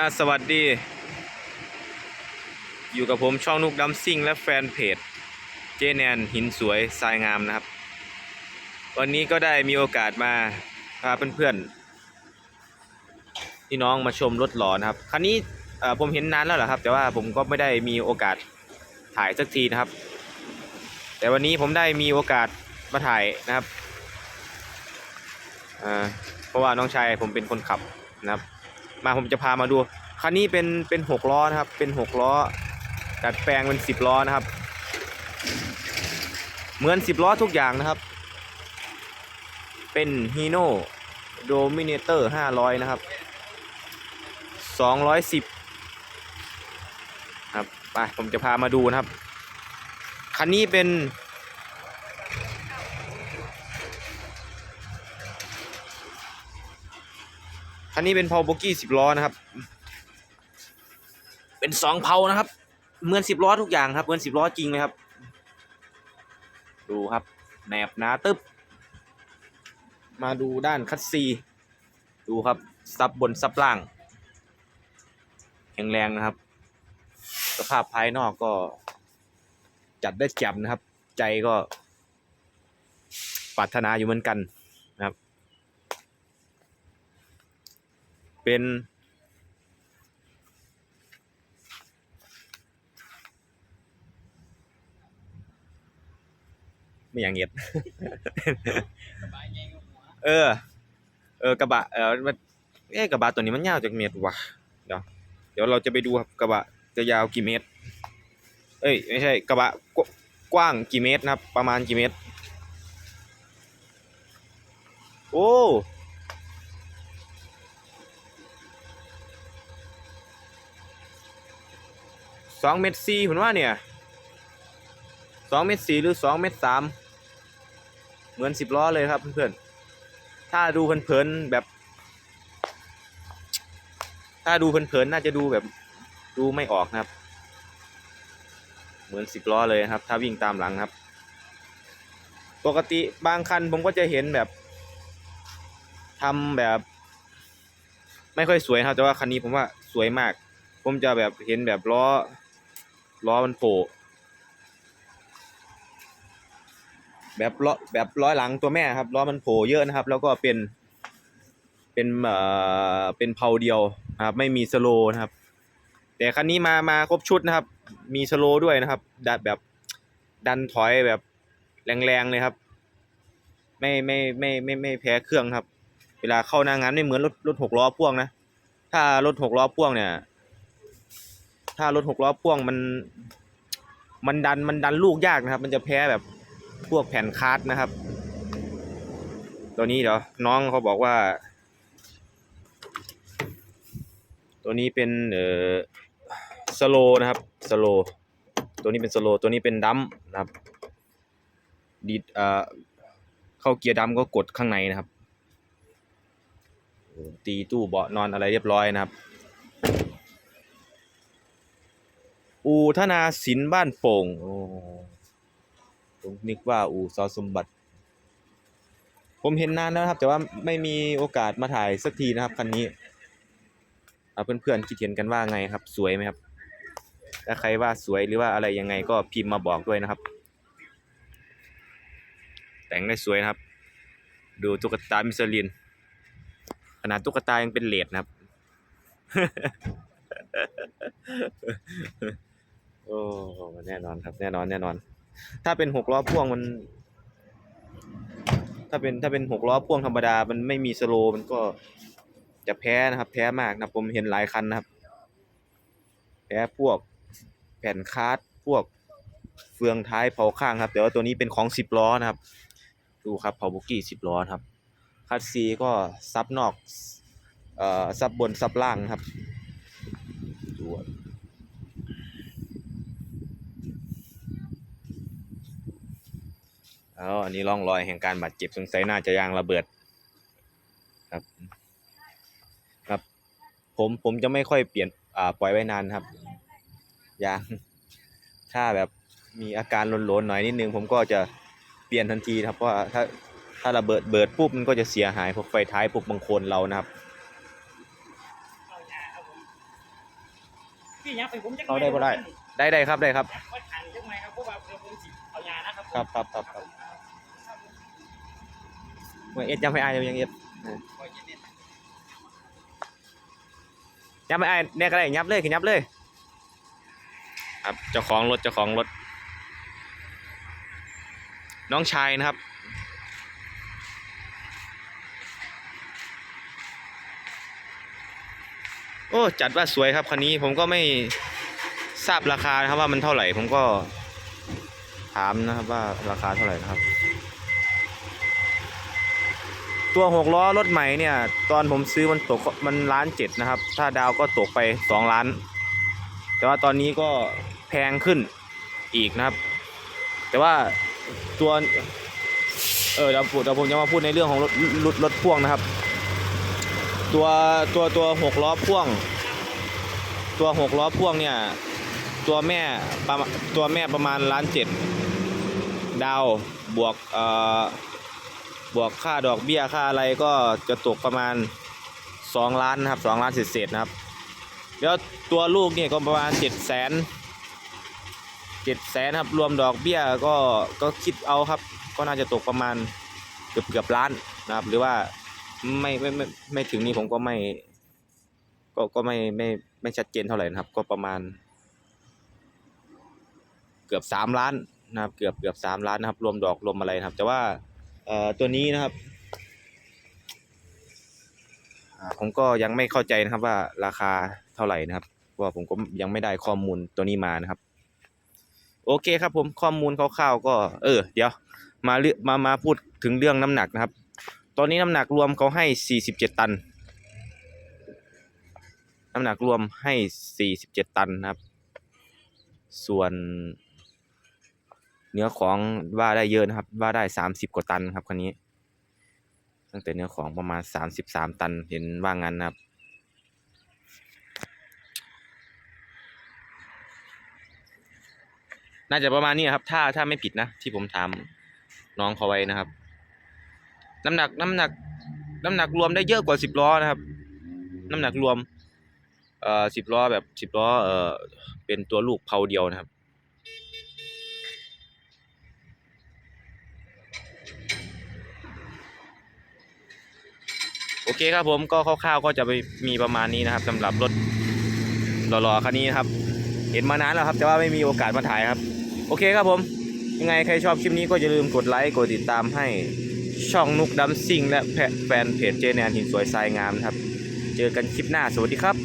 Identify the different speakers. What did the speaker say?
Speaker 1: อ่าสวัสดี อยู่กับผมช่องนุกดัมซิ่งและแฟนเพจเจแนนหินสวยทรายงามนะครับ วันนี้ก็ได้มีโอกาสมาพาเพื่อนๆพี่น้องมาชมรถหลอนะครับ คันนี้ผมเห็นนานแล้วแหละครับ แต่ว่าผมก็ไม่ได้มีโอกาสถ่ายสักทีนะครับ แต่วันนี้ผมได้มีโอกาสมาถ่ายนะครับเพราะว่าน้องชายผมเป็นคนขับนะครับ มาผมจะพามาดูคันนี้เป็นเป็นหกล้อนะครับ เป็นหกล้อดัดแปลงเป็นสิบล้อนะครับ เหมือนสิบล้อทุกอย่างนะครับ เป็นฮีโน่โดมิเนเตอร์ห้าร้อยนะครับสองร้อยสิบครับไปผมจะพามาดูนะครับ คันนี้เป็น คันนี้เป็นเพาโบกี้สิบล้อนะครับ เป็นสองเพานะครับเหมือนสิบล้อทุกอย่างครับเหมือนสิบล้อจริงเลยครับ ดูครับแหนบหนาตึ๊บมาดูด้านคัดซี ดูครับซับบนซับล่างแข็งแรงนะครับ สภาพภายนอกก็ จัดได้แจ่มนะครับ ใจก็ปรารถนาอยู่เหมือนกันนะครับ เป็น ไม่อย่างเงียบ เออ เออกระบะ เออมันเอ๊ะกระบะตัวนี้มันยาวจากเมตรวะเดี๋ยวเดี๋ยวเราจะไปดูครับกระบะจะยาวกี่เมตร เอ้ยไม่ใช่กระบะกวกว้างกี่เมตรนะครับ ประมาณกี่เมตร โอ้ สองเมตรสี่ผมว่าเนี่ยสองเมตรสี่หรือสองเมตรสามเหมือนสิบล้อเลยครับเพื่อนๆ ถ้าดูเพลินๆแบบ ถ้าดูเพลินๆน่าจะดูแบบดูไม่ออกนะครับ เหมือนสิบล้อเลยครับ ถ้าวิ่งตามหลังครับ ปกติบางคันผมก็จะเห็นแบบทำแบบ ไม่ค่อยสวยครับ แต่ว่าคันนี้ผมว่าสวยมาก ผมจะแบบเห็นแบบล้อ ล้อมันโผล่แบบล้อแบบล้อหลังตัวแม่ครับล้อมันโผล่เยอะนะครับ แล้วก็เป็น เป็นเอ่อเป็นเพาเดียวนะครับ ไม่มีสโลนะครับ แต่คันนี้มามาครบชุดนะครับ มีสโลด้วยนะครับดันแบบดันถอยแบบแรงๆเลยครับ ไม่ไม่ไม่ไม่ไม่แพ้เครื่องครับ เวลาเข้าหน้างานไม่เหมือนรถรถหกล้อพ่วงนะ ถ้ารถหกล้อพ่วงเนี่ย ถ้ารถหกล้อพ่วงมัน มันดันมันดันลูกยากนะครับ มันจะแพ้แบบพวกแผ่นคาร์ดนะครับ ตัวนี้เดี๋ยวน้องเขาบอกว่า ตัวนี้เป็นเอ่อสโลนะครับสโลตัวนี้เป็นสโลตัวนี้เป็นดัมนะครับดีดเอ่อเข้าเกียร์ดัมก็กดข้างในนะครับ ตีตู้เบาะนอนอะไรเรียบร้อยนะครับ อูธนาสินบ้านโป่งโอ้ผมนึกว่าอูซอสมบัติ ผมเห็นนานแล้วนะครับ แต่ว่าไม่มีโอกาสมาถ่ายสักทีนะครับคันนี้เอาเพื่อนๆคิดเห็นกันว่าไงครับ สวยไหมครับ ถ้าใครว่าสวยหรือว่าอะไรยังไงก็พิมพ์มาบอกด้วยนะครับ แต่งได้สวยนะครับ ดูตุ๊กตามิสลินขนาดตุ๊กตายังเป็นเลดนะครับ โอ้แน่นอนครับ แน่นอนแน่นอน ถ้าเป็นหกล้อพ่วงมัน ถ้าเป็นถ้าเป็นหกล้อพ่วงธรรมดา มันไม่มีสโลมันก็จะแพ้นะครับ แพ้มากนะผมเห็นหลายคันนะครับ แพ้พวกแผ่นคาร์ดพวกเฟืองท้ายเผาข้างครับแต่ว่าตัวนี้เป็นของสิบล้อนะครับ ดูครับเผาบุกี้สิบล้อครับคัดซีก็ซับนอกเอ่อซับบนซับล่างครับดู อะเอาอันนี้ร่องรอยแห่งการบาดเจ็บสงสัยน่าจะยางระเบิด ครับ ครับ ผมผมจะไม่ค่อยเปลี่ยนอ่าปล่อยไว้นานครับ ยาง ถ้าแบบมีอาการโลนๆหน่อยนิดนึง ผมก็จะเปลี่ยนทันทีนะครับเพราะว่าถ้าถ้าระเบิดเบิดปุ๊บมันก็จะเสียหายพวกไฟท้ายพวกบางโคนเรานะครับ
Speaker 2: พี่ยับไปผมจะ
Speaker 1: เอาได้บ่ได้ได้ได้ครับได้ครับ
Speaker 2: ยับไว้ขันจังไหมครับเพราะว่าเดี๋ยวผมสิเอายานะครับ
Speaker 1: ครับ ครับครับครับเมื่อเอ็ดยังไม่อายยังเอ็ดยับไม่อายเนี่ยก็ได้ยับเลยคือยับเลยครับเจ้าของรถเจ้าของรถ น้องชายนะครับโอ้จัดว่าสวยครับคันนี้ผมก็ไม่ทราบราคานะครับว่ามันเท่าไหร่ ผมก็ถามนะครับว่าราคาเท่าไหร่นะครับ ตัวหกล้อรถใหม่เนี่ย ตอนผมซื้อมันตกมันล้านเจ็ดนะครับ ถ้าดาวก็ตกไปสองล้าน แต่ว่าตอนนี้ก็แพงขึ้นอีกนะครับ แต่ว่าตัวเออเดี๋ยวผมเดี๋ยวผมจะมาพูดในเรื่องของรถรถรถพ่วงนะครับ ตัวตัวตัวหกล้อพ่วง ตัวหกล้อพ่วงเนี่ย ตัวแม่ประมาณตัวแม่ประมาณล้านเจ็ดดาวบวกเอ่อ บวกค่าดอกเบี้ยค่าอะไรก็จะตกประมาณสองล้านนะครับสองล้านเศษๆนะครับ แล้วตัวลูกเนี่ยก็ประมาณเจ็ดแสนเจ็ดแสนครับรวมดอกเบี้ยก็ก็คิดเอาครับ ก็น่าจะตกประมาณเกือบเกือบล้านนะครับ หรือว่าไม่ไม่ไม่ไม่ถึงนี้ผมก็ไม่ ก็ก็ไม่ไม่ไม่ชัดเจนเท่าไหร่นะครับ ก็ประมาณ เกือบสามล้านนะครับ เกือบเกือบสามล้านนะครับ รวมดอกรวมอะไรนะครับ แต่ว่า ตัวนี้นะครับผมก็ยังไม่เข้าใจนะครับว่าราคาเท่าไหร่นะครับเพราะว่าผมก็ยังไม่ได้ข้อมูลตัวนี้มานะครับ โอเคครับผมข้อมูลคร่าวๆก็ เออ เดี๋ยว มาเรื่องมามาพูดถึงเรื่องน้ำหนักนะครับ ตอนนี้น้ำหนักรวมเขาให้สี่สิบเจ็ดตัน น้ำหนักรวมให้สี่สิบเจ็ดตันนะครับ ส่วน เนื้อของว่าได้เยอะนะครับ ว่าได้สามสิบกว่าตันครับคันนี้ ตั้งแต่เนื้อของประมาณสามสิบสามตันเห็นว่างั้นนะครับน่าจะประมาณนี้ครับ ถ้าถ้าไม่ผิดนะ ที่ผมถามน้องเขาไว้นะครับ น้ำหนักน้ำหนัก น้ำหนักรวมได้เยอะกว่าสิบล้อนะครับ น้ำหนักรวม เอ่อสิบล้อแบบสิบล้อเอ่อเป็นตัวลูกเพาเดียวนะครับ โอเคครับผมก็คร่าวๆก็จะไปมีประมาณนี้นะครับสำหรับรถหล่อๆคันนี้นครับ เห็นมานานแล้วครับ แต่ว่าไม่มีโอกาสมาถ่ายครับ โอเคครับผม ยังไงใครชอบคลิปนี้ก็อย่าลืมกดไลค์กดติดตามให้ช่องนุกดัมซิ่งและแฟนเพจเจแนนหินสวยทรายงามนะครับ เจอกันคลิปหน้าสวัสดีครับ